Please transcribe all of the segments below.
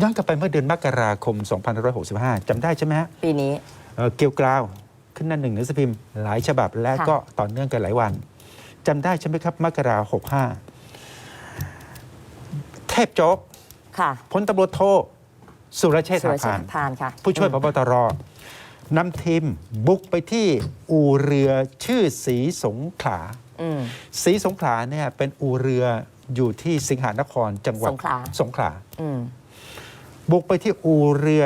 ย้อนกลับไปเมื่อเดือนมกราคม 2565 จำได้ใช่ไหมฮะปีนี้ เอ่อเกลียวกราวขึ้นหน้าหนึ่งหนังสือพิมพ์หลายฉบับและค่ะก็ต่อเนื่องกันหลายวันจำได้ใช่ไหมครับมกราหกห้าเทพโจ๊กค่ะพลตำรวจโทสุรเชษฐ์สุหัรกเชษพาน ฐ์พานค่ะผู้ช่วยอืพมบตรนำทีมบุกไปที่อู่เรือชื่อสีสงขลา อืม สีสงขลาเนี่ยเป็นอู่เรืออยู่ที่สิงหานครจังหวัดสงขลา สงขลา อืม บุกไปที่อู่เรือ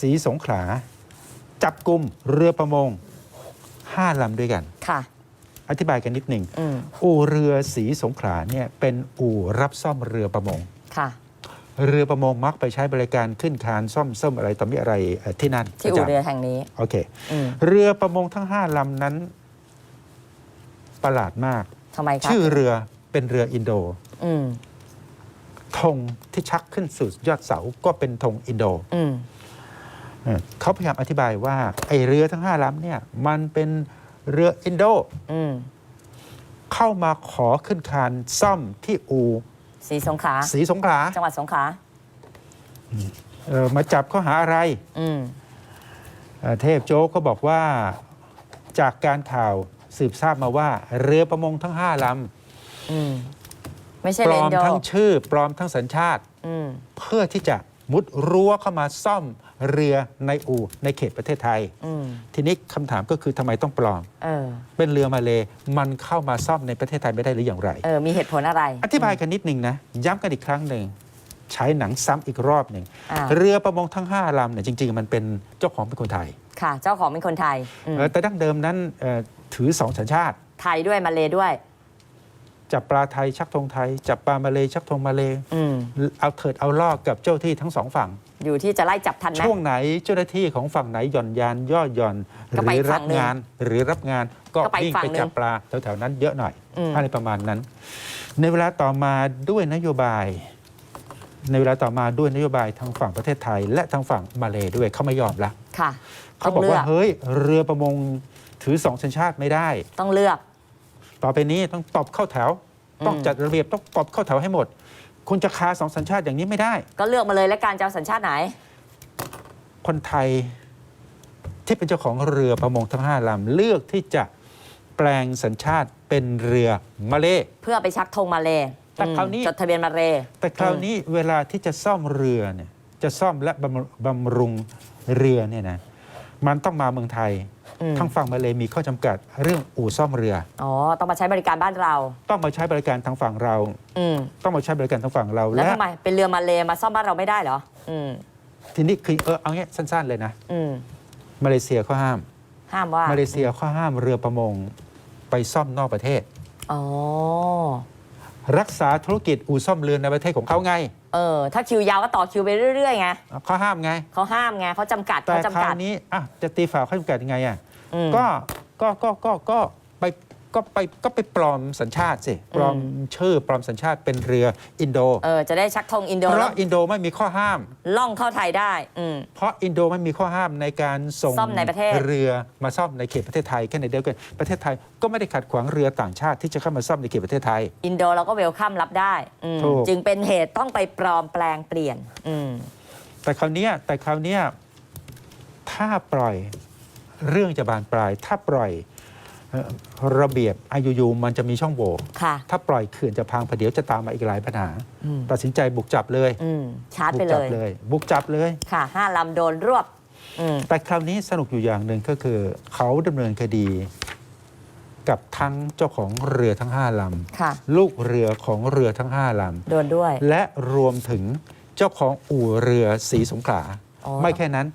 สีสงขลา จับกลุ่มเรือประมงห้าลำด้วยกัน ค่ะ อธิบายกันนิดหนึ่งอืมอู่เรือสีสงขลาเนี่ยเป็นอู่รับซ่อมเรือประมง ค่ะ เรือประมงมักไปใช้บริการขึ้นคานซ่อมซ่อมอะไรต่อมีอะไรเอ่อที่นั่นที่ประอู่จำเรือแห่งนี้ โอเค อืมเรือประมงทั้งห้าลำนั้น ประหลาดมาก ทำไมคะชื่อเรือเป็นเรืออินโด อืม ธงที่ชักขึ้นสู่ยอดเสาก็เป็นธงอินโดอืมเอ่อเขาพยายามอธิบายว่า ไอเรือทั้งห้าลำเนี่ยมันเป็นเรืออินโดอืมเข้ามาขอขึ้นคานซ่อมที่อูสีสงขลาสีสงขลาจังหวัดสงขลาเอ่อมาจับข้อหาอะไรอืมเอ่อเทพโจ๊กก็บอกว่าจากการข่าวสืบทราบมาว่า เรือประมงทั้งห้าลอืม ไม่ใช่ำปลเลอนมโดทั้งชื่อปลอมทั้งสัญชาติ อืมเพื่อที่จะมุดรั้วเข้ามาซ่อมเรือในอู่ในเขตประเทศไทย อืมทีนี้คำถามก็คือทำไมต้องปลอม เออ เป็นเรือมาเลมันเข้ามาซ่อมในประเทศไทยไม่ได้หรืออย่างไร เออ มีเหตุผลอะไร อธิบายกันนิดหนึ่งนะ ย้ำกันอีกครั้งหนึ่งใช้หนังซ้ำอีกรอบหนึ่งอ่า เรือประมงทั้ง5ลำเนี่ยจริง ๆ มันเป็นเจ้าของเป็นคนไทยค่ะ เจ้าของเป็นคนไทยอืมเออแต่ดั้งเดิมนั้นเอ่อถือสองสัญชาติ ไทยด้วยมาเลด้วย จับปลาไทยชักธงไทย จับปลามาเลชักธงมาเลอืมเอาเถิดเอาลอกกับเจ้าที่ทั้งสองฝั่ง อยู่ที่จะไล่จับทันไหม ช่วงไหนเจ้าหน้าที่ของฝั่งไหนหย่อนยานย่อหย่อน หก็ไปรือฝั่รับงหนึ่งงานหรือรับงานก็ก็ไปวิ่งฝั่งไปหนึ่งจับปลาแถวๆนั้นเยอะหน่อยอืม อะไรประมาณนั้น ในเวลาต่อมาด้วยนโยบาย ในเวลาต่อมาด้วยนโยบายทางฝั่งประเทศไทย และทางฝั่งมาเลด้วยเขาไม่ยอมละค่ะเขาบอกต้งว่าลืเฮ้ยเรือประมงถือสองสัญชาติไม่ได้ ต้องเลือก ต่อไปนี้ต้องตบเข้าแถว ต้องอืมจัดระเบียบต้องตบเข้าแถวให้หมด คุณจะคาสองสัญชาติอย่างนี้ไม่ได้ ก็เลือกมาเลยแล้วการจะเอาสัญชาติไหน คนไทยที่เป็นเจ้าของเรือประมงทั้งห้าลำเลือกที่จะแปลงสัญชาติเป็นเรือมาเลเพื่อไปชักธงมาเลแต่อืมคราวนี้จดทะเบียนมาเลแต่คราวนี้เวลาที่จะซ่อมเรือเนี่ยจะซ่อมและบำบำรุงเรือเนี่ยนะ มันต้องมาเมืองไทย อืมทางฝั่งมาเลมีข้อจำกัดเรื่องอู่ซ่อมเรือ อ๋อ ต้องมาใช้บริการบ้านเรา ต้องมาใช้บริการทางฝั่งเรา อืม ต้องมาใช้บริการทางฝั่งเราแล้วและทำไมเป็นเรือมาเลมาซ่อมบ้านเราไม่ได้เหรอ อืม ทีนี้คือเออเอางี้สั้น ๆเลยนะอืม มาเลเซียเขาห้าม ห้ามว่ามาเลเซียเขาห้ามเรือประมงไปซ่อมนอกประเทศ อ๋อ รักษาธุรกิจอู่ซ่อมเรือในประเทศของเขาไง เออถ้าคิวยาวก็ต่อคิวไปเรื่อยๆไงเขาห้ามไงเขาห้ามไงเขาจำกัดแต่เขาคจำรากัวดนี้อะจะตีฝ่าข้อจำกัดยังไงอะอืม ก็ก็ก็ก็ก็ไป ก็ไปก็ไปปลอมสัญชาติสิปลอมชื่อปลอมสัญชาติเป็นเรืออินโดเออจะได้ชักธงอินโดเพแล้ราะวอินโดไม่มีข้อห้าม ล่องเข้าไทยได้อืมเพราะอินโดไม่มีข้อห้ามในการส่งซ่อมในประเทศเรือมาซ่อมในเขตประเทศไทยแค่ในเดียวกันประเทศไทยก็ไม่ได้ขัดขวางเรือต่างชาติที่จะเข้ามาซ่อมในเขตประเทศไทย อินโดเราก็เวลคัมรับได้อืมถูกจึงเป็นเหตุต้องไปปลอมแปลงเปลี่ยนอืมแต่คราวเนี้ยแต่คราวเนี้ยถ้าปล่อยเรื่องจะบานปลายถ้าปล่อยเอ่อ ระเบียบอายุยูมันจะมีช่องโหว่ค่ะ ถ้าปล่อยเขื่อนจะพังประเดี๋ยวจะตามมาอีกหลายปัญหา อืมตัดสินใจบุกจับเลย อืมชาร์จบุไปกเลจัย เลย บุกจับเลย ค่ะห้าลำโดนรวบอืมแต่คราวนี้สนุกอยู่อย่างหนึ่งก็คือ เขาดำเนินคดี กับทั้งเจ้าของเรือทั้งห้าลค่ะำลูกเรือของเรือทั้งห้าลโดนด้วยำและรวมถึงเจ้าของอู่เรือสีสงขลาอ๋อ ไม่แค่นั้น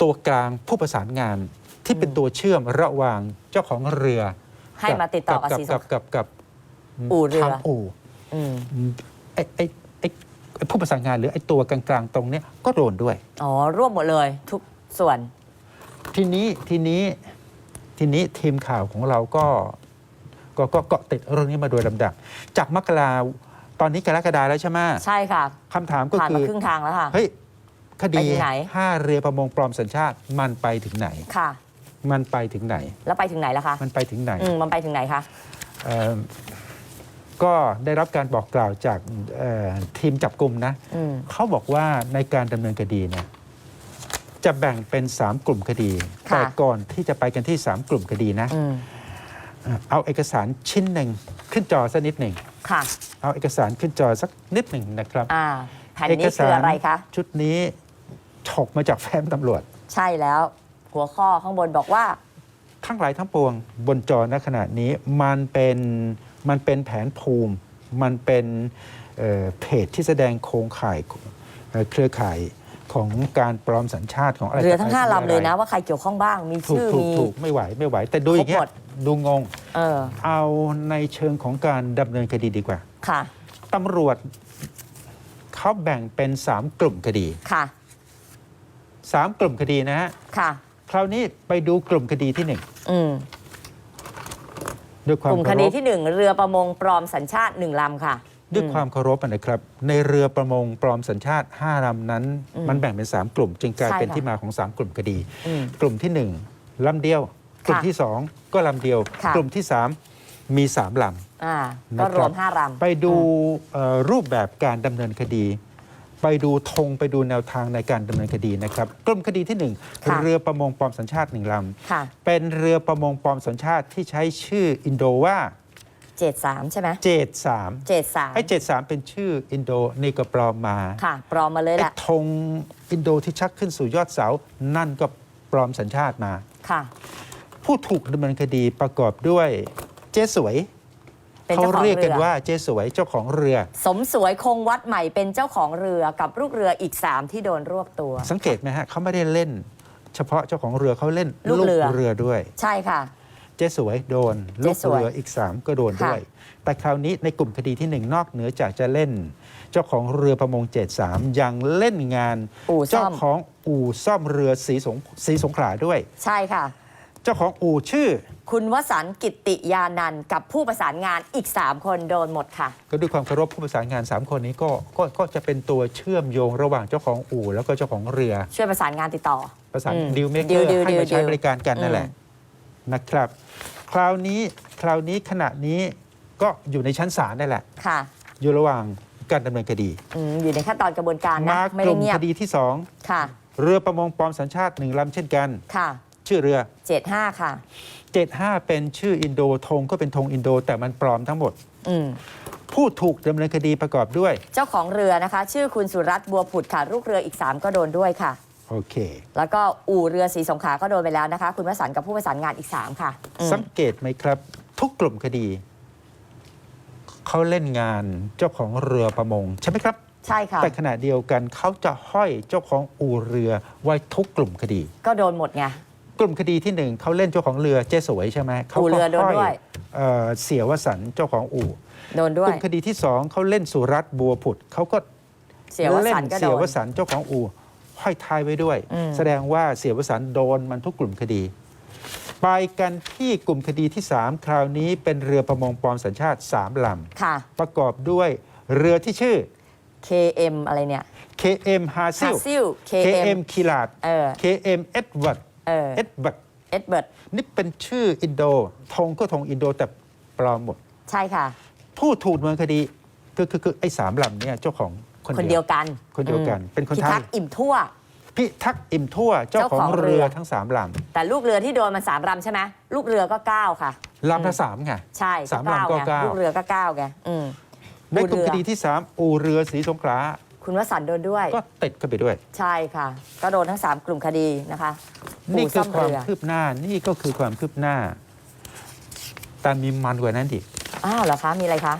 ตัวกลางผู้ประสานงาน ที่เป็นตัวเชื่อมระหว่างเจ้าของเรือให้มาติดต่อกับสีสกังบกับกับอู่เรือ ทางอู่อืมไอ้ไอ้ไอ้ไอ้ผู้ประสานงานหรือไอ้ตัวกลางๆตรงเนี้ยก็โดนด้วย อ๋อรวบหมดเลยทุกส่วน ทีนี้ทีนี้ทีนี้ทีมข่าวของเราก็ก็ก็เกาะติดเรื่องนี้มาโดยลำดับ จากมกราตอนนี้กรกฎาแล้วใช่ไหมใช่ค่ะคำถามก็ผ่านคืมาอ ครึ่งทางแล้วค่ะ เฮ้ย คดีไปถึงไหน ห้าเรือประมงปลอมสัญชาติมันไปถึงไหน ค่ะ มันไปถึงไหน แล้วไปถึงไหนแล้วคะมันไปถึงไหนอืมมันไปถึงไหนคะ เอ่อก็ได้รับการบอกกล่าวจากเอ่อทีมจับกลุ่มนะ อืม เขาบอกว่าในการดำเนินคดีเนี่ยจะแบ่งเป็น 3 กลุ่มคดี ค่ะ แต่ก่อนที่จะไปกันที่ 3 กลุ่มคดีนะ อืมเอาเอกสารชิ้นหนึ่งขึ้นจอสักนิดหนึ่ง ค่ะ เอาเอกสารขึ้นจอสักนิดหนึ่งนะครับอ่า แผ่นนี้คืออะไรคะ ชุดนี้ฉกมาจากแฟ้มตำรวจ ใช่แล้ว หัวข้อข้างบนบอกว่า ทั้งหลายทั้งปวงบนจอณขณะนี้มันเป็นมันเป็นแผนภูมิ มันเป็นเอ่อเพจที่แสดงโครงข่ายเอ่อเครือข่ายของการปลอมสัญชาติของอะไรเรือทั้งต่ห้าอะไรลำเลยนะว่าใครเกี่ยวข้องบ้างมีถูกชื่อถูกมีถูกไม่ไหวไม่ไหว แต่ดูอย่างเงี้ครบหมยดดูงงเออเอาในเชิงของการดำเนินคดีดีกว่า ค่ะตำรวจเขาแบ่งเป็น3กลุ่มคดีค่ะ3กลุ่มคดีนะฮะค่ะค ราวนี้ไปดูกลุ่มคดีที่หนึ่งอืมด้วยควากมลุ่มคเคารดีพที่หนึ่งเรือประมงปลอมสัญชาติหนึ่งลำค่ะ ด้วยความเคารพนะครับ ในเรือประมงปลอมสัญชาติ5ลำนั้น อืมมันแบ่งเป็น3กลุ่ม จึงกลายใช่เป็นค่ะ ที่มาของ3กลุ่มคดี อืม กลุ่มที่1ลำเดียว กลุ่มที่2ก็ลำเดียว ค่ะ กลุ่มที่3มี3ลำ อ่านะก็ครับรวมห้าลำไปดูอืมเอ่อรูปแบบการดำเนินคดี ไปดูธงไปดูแนวทางในการดำเนินคดีนะครับกลุ่มคดีที่หนึ่งค่ะ เรือประมงปลอมสัญชาติหนึ่งลค่ะำเป็นเรือประมงปลอมสัญชาติที่ใช้ชื่ออินโดว่าเจ็ดสามใช่ไหมเจดสามเจ็ดสามไอ้เจดสามเป็นชื่ออินโดนี่ก็ปลอมมาค่ะ ปลอมมาเลยไอ้แหละ ธงอินโดที่ชักขึ้นสู่ยอดเสา นั่นก็ปลอมสัญชาติมา ค่ะ ผู้ถูกดำเนินคดีประกอบด้วยเจ๊สวย เป็นเขาเจ้าของเรียกเรืกันอว่าเจ๊สวยเจ้าของเรือ สมสวยคงวัดใหม่เป็นเจ้าของเรือกับลูกเรืออีก 3 ที่โดนรวบตัว สังเกตไหมฮะเขาไม่ได้เล่น เฉพาะเจ้าของเรือเขาเล่นลูกเรือ เรือด้วย ใช่ค่ะ เจ๊สวยโดนเจ๊ลูกสวยเรืออีก 3 ก็โดนค่ะ ด้วย แต่คราวนี้ในกลุ่มคดีที่หนึ่งนอกเหนือจากจะเล่น เจ้าของเรือประมงเจ็ดสามยังเล่นงาน อู่ซ่เจ้าอม ของอู่ซ่อมเรือสีสงสีสงขลาด้วย ใช่ค่ะ เจ้าของอู่ชื่อ คุณวสันต์กิตติยานันท์กับผู้ประสานงานอีก 3 คนโดนหมดค่ะ ก็ด้วยความเคารพผู้ประสานงาน 3 คนนี้ก็ก็ก็จะเป็นตัวเชื่อมโยงระหว่างเจ้าของอู่แล้วก็เจ้าของเรือ ช่วยประสานงานติดต่อ ประสานอืมดีลเมเกดีอลร์ดีลให้มาดีใช้ลบริการกันนั่นแหละอืนะครับ คราวนี้คราวนี้ขณะนี้ก็อยู่ในชั้นศาลนั่นแหละ ค่ะอยู่ระหว่างการดำเนินคดีอืมอยู่ในขั้นตอนกระบวนการนะ มาไม่กได้ลุ่มเงียคบดีที่ค่ะ2เรือประมงปลอมสัญชาติหนึ่งลำเช่นกัน ค่ะ ชื่อเรือ 75 ค่ะ 75 เป็นชื่ออินโดธงก็เป็นธงอินโด แต่มันปลอมทั้งหมด อืม ผู้ถูกดำเนินคดีประกอบด้วย เจ้าของเรือนะคะ ชื่อคุณสุรัตน์บัวผุดค่ะลูกเรืออีก 3 ก็โดนด้วยค่ะ โอเค แล้วก็อู่เรือสีสงขลาก็โดนไปแล้วนะคะ คุณวสันต์กับผู้ประสานงานอีก 3 ค่ะอืมสังเกตไหมครับ ทุกกลุ่มคดี เขาเล่นงานเจ้าของเรือประมง ใช่ไหมครับ ใช่ค่ะ แต่ขณะเดียวกันเขาจะห้อยเจ้าของอู่เรือไว้ทุกกลุ่มคดี ก็โดนหมดไง กลุ่มคดีที่หนึ่งเขาเล่นเจ้าของเรือเจ๊สวยใช่ไหมเขาอู่ก็เรือโดนห้อยด้วยเอ่อเสียวสันต์เจ้าของอู่โดนด้วกยลุ่มคดีที่สองเขาเล่นสุรัตน์บัวผุดเขาก็ เสียวเล่สันนต์ก็โดเสียน วสันต์เจ้าของอู่ห้อยท้ายไว้ด้วย อืม แสดงว่าเสียวสันต์โดนมันทุกกลุ่มคดี ไปกันที่กลุ่มคดีที่ 3 คราวนี้เป็นเรือประมงปลอมสัญชาติ 3 ลค่ะำ ประกอบด้วยเรือที่ชื่อ KM อะไรเนี่ย KM ฮาซิฮาลซิล KM KM คิลาด เออ KM เอ็ดเวิร์ด เออเอ็ดเวิร์ดเอ็ดเบิร์ดนี่เป็นชื่ออินโดธงก็ธงอินโดแต่ปลอมหมด ใช่ค่ะ ผู้ถูกดำเนินคดีคือคือคือไอ้สามลำเนี่ยเจ้าของคนคนเดีเดียยววกันคนเดียวกันอืมเป็นคนพิไทยทักษ์อิ่มทั่ว พิทักษ์อิ่มทั่วเจ้าของเจ้าของเรือ เรือทั้งสามลแต่ลูกเรือที่โดนมันสามลำใช่ไหมลูกเรือก็เก้าค่ะำลำละสามไง ใช่สามลำก็ไงเก้าลูกเรือก็เก้าไงอืม ในกลุ่มอู่คเรือดีที่สามอู่เรือสีสงขลาคุณวสันต์โดนด้วย ก็ติดเข้าไปด้วย ใช่ค่ะ ก็โดนทั้ง 3 กลุ่มคดีนะคะ นี่อู่คืซ่อมความเรือคืบหน้านี่ก็คือความคืบหน้า แต่มีมันกว่านั้นดิอ้าวเหรอคะ มีอะไรคะ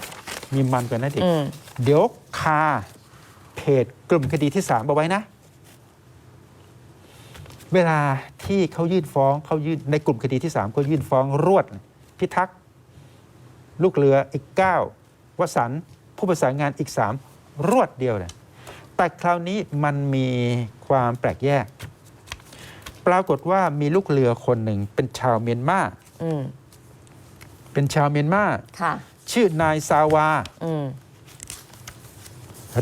มีมันกว่านั้นดิอืม เดี๋ยวคาเพจกลุ่มคดีที่สามเอาไว้นะ เวลาที่เขายื่นฟ้องเขายื่นในกลุ่มคดีที่สามเขายื่นฟ้องรวด พิทักษ์ลูกเรืออีกเก้าวสันต์ผู้ประสานงานอีกสามรวดเดียวเลยแต่คราวนี้มันมีความแปลกแยก ปรากฏว่ามีลูกเรือคนหนึ่งเป็นชาวเมียนมาอืมเป็นชาวเมียนมาค่ะ ชื่อนายซาวา อืม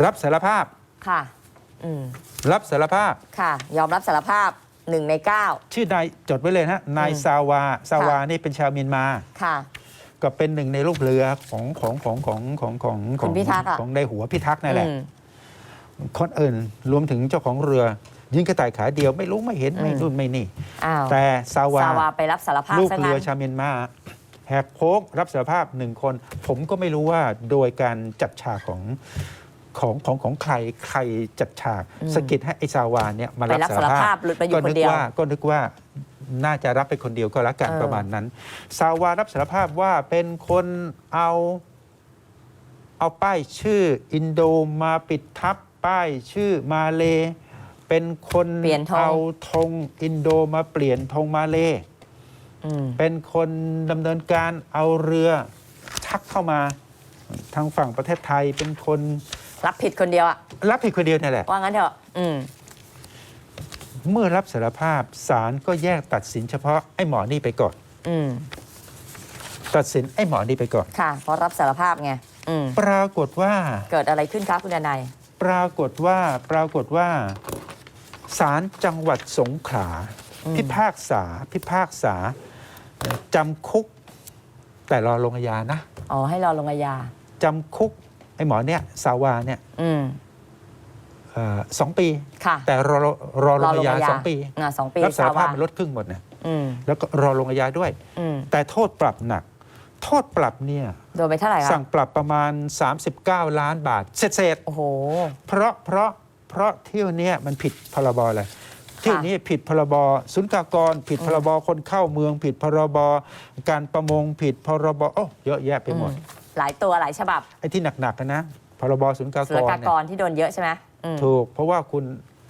รับสารภาพ ค่ะ อืมรับสารภาพ ค่ะ ยอมรับสารภาพหนึ่งในเก้า ชื่อนายจดไว้เลยนะนายอืม ซาวาซาวาค่ะนี่เป็นชาวเมียนมา ค่ะ ก็เป็นหนึ่งในลูกเรือของของของของของของขคุองณพิทักษ์อะ ของในหัวพิทักษ์นั่นแหละ อืมคนอื่นรวมถึงเจ้าของเรือ ยิงกระต่ายขาเดียวไม่รู้ไม่เห็นไม่อืมนู่นไม่นี่ อ้าวแต่ซาวาซาวาไปรับสารภาพลูกซะเรืงั้อนชาวเมียนมาแหกโค้กรับสารภาพหนึ่งคน ผมก็ไม่รู้ว่าโดยการจัดฉากของของของของใครใครจัดฉากอืมสะกิดให้ไอซาวาเนี่ยมาไปรับรับสาสารรภาภาพพ หลุดมาอยู่ก็คนนึกเดียว ว่าก็นึกว่าน่าจะรับไปคนเดียวก็แล้วกันเออ ประมาณนั้น ซาวารับสารภาพว่าเป็นคนเอาเอาป้ายชื่ออินโดมาปิดทับป้ายชื่อมาเล เป็นคนเปลี่ยนธง เอาธงอินโดมาเปลี่ยนธงมาเล อืม เป็นคนดำเนินการเอาเรือชักเข้ามาทางฝั่งประเทศไทย เป็นคนรับผิดคนเดียวอะรับผิดคนเดียวนี่แหละ ว่างั้นเถอะ อืม เมื่อรับสารภาพศาลก็แยกตัดสินเฉพาะไอ้หมอนี่ไปก่อน อืม ตัดสินไอ้หมอนี่ไปก่อน ค่ะ เพราะรับสารภาพไง อืม ปรากฏว่า เกิดอะไรขึ้นครับคุณดนาย ปรากฏว่า ปรากฏว่า ศาลจังหวัดสงขลาอืมพิพากษาพิพากษาเอ่อจำคุก แต่รอลงอาญานะอ๋อให้รอลงอาญาจำคุกไอ้หมอเนี่ยสาวาเนี่ยอืมเอ่อสองปี ค่ะ แต่รอรอลงอาญาสองปีอ่าสองปีรับสารภาพซวมันลดครึ่งหมดนะอืมแล้วก็รอลงอาญาด้วย อืมแต่โทษปรับหนัก โทษปรับเนี่ย โดนไปเท่าไหร่ครัสั่บงปรับประมาณ 39 ล้านบาทเศษโอ้โห ๆเพราะเพราะ เพราะเที่ยวเนี้ยมันผิดพรบอะไรเที่ยวนี้ผิดพรบศุลกากร ผิดพรบคนเข้าเมือง ผิดพรบการประมงผิดพรบโอ้เยอะแยะไปหมดอืมหลายตัวหลายฉบับไอ้ที่หนักๆอะนะพรบศุลกาศุกลรกากเนี่ยรที่โดนเยอะใช่ไหมอืมถูกเพราะว่าคุณ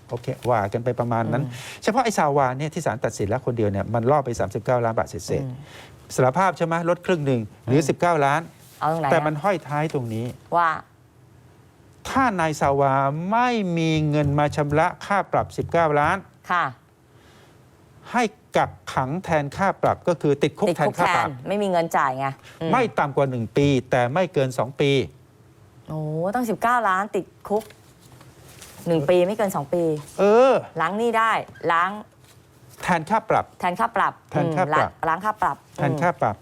โอเคว่ากันไปประมาณนั้นอืมเฉพาะไอ้ซาวาเนี่ยที่ศาลตัดสินแล้วคนเดียวเนี่ยมันล่อไป 39 ล้านบาทเศษอืมๆสารภาพใช่ไหมลดครึ่งหนึ่งหรือ 19 ล้านเอาตรงไหนแต่อะมันห้อยท้ายตรงนี้ว่า ถ้านายซาวาไม่มีเงินมาชำระค่าปรับ 19 ล้าน ค่ะ ให้กักขังแทนค่าปรับก็คือติดคุกติดแทคุนกค่าแทปรันบ ไม่มีเงินจ่ายไงอืไม่ต่ำกว่า 1 ปี แต่ไม่เกิน 2 ปี โอ้ต้อง19 ล้านติดคุกหนึ่งปีไม่เกิน 2 ปี เออ ล้างหนี้ได้ ล้างแทนค่าปรับ แทนค่าปรับแทนค่าปรับ อืมล้างล้างค่าปรับแทนค่าปรับ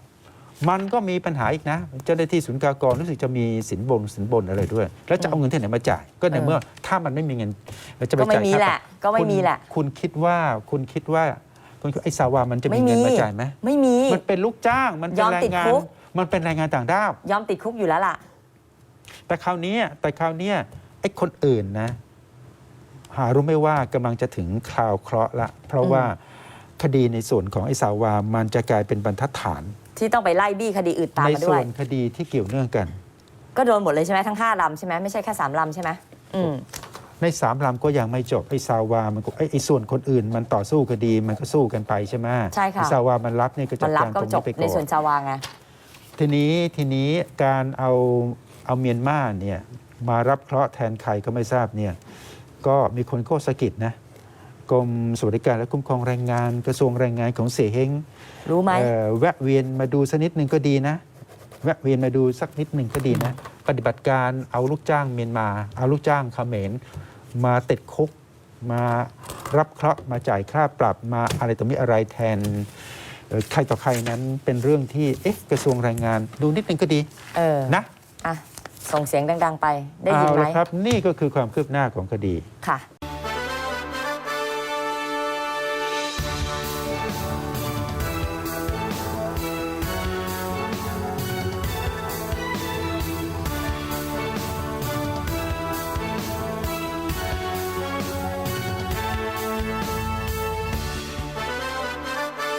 มันก็มีปัญหาอีกนะ เจ้าหน้าที่ศูนย์กากรรู้สึกจะมีสินบนสินบนอะไรด้วย แล้วจะเอาเงินที่ไหนมาจ่าย ก็ในเมื่อถ้ามันไม่มีเงินแล้วจะไปก็ไม่จ่ายมีค่าแหปละรับก็ไม่มีแหละคุณคุณคิดว่าคุณคิดว่าคุณคิดไอ้ซาวามันจะมีไม่เงิมีนมาจ่ายไหมไม่มีมันเป็นลูกจ้าง มันเป็นยอมแรติดงงานคุกมันเป็นแรงงานต่างด้าวยอมติดคุกอยู่แล้วล่ะ แต่คราวนี้แต่คราวนี้ไอ้คนอื่นนะ หารู้ไหม่ว่ากำลังจะถึงคราวเคราะห์ละ เพราะอืมว่าคดีในส่วนของไอ้สาวามันจะกลายเป็นบรรทัดฐาน ที่ต้องไปไล่บี้คดีอื่นตามในมาด้ส่ววย นคดีที่เกี่ยวเนื่องกัน ก็โดนหมดเลยใช่ไหมทั้ง5ลำใช่ไหมไม่ใช่แค่3ลำใช่ไหมอืมในสามลำก็ยังไม่จบไอ้ซาวามันก็ไอ้ไอ้ส่วนคนอื่น มันต่อสู้คดีมันก็สู้กันไปใช่ไหมใช่ค่ะไอ้ซาวามันรับเนี่ยก็จัมัดนรับการก็ตรงจนี้บไปในก่อส่วนนชาวาไงทีนี้ทีนี้การเอาเอาเมียนมาเนี่ยมารับเคราะห์แทนใครก็ไม่ทราบเนี่ยก็มีคนโคสะกิดนะ กรมสวัสดิการและคุ้มครองแรงงานกระทรวงแรงงานของเสียเฮงรู้ไหมเอ่อแวะเวียนมาดูสักนิดหนึ่งก็ดีนะ แวะเวียนมาดูสักนิดหนึ่งก็ดีนะ ปฏิบัติการเอาลูกจ้างเมียนมา เอาลูกจ้างเขมรมาติดคุกมารับเคราะห์มาจ่ายค่าปรับมาอะไรต่อมีอะไรแทนเอ่อใครต่อใครนั้นเป็นเรื่องที่เอ๊ะกระทรวงแรงงาน ดูนิดนึงก็ดีเออนะอะส่งเสียงดัง ๆ ไปได้ยินเอาไหมละครับ นี่ก็คือความคืบหน้าของคดี ค่ะ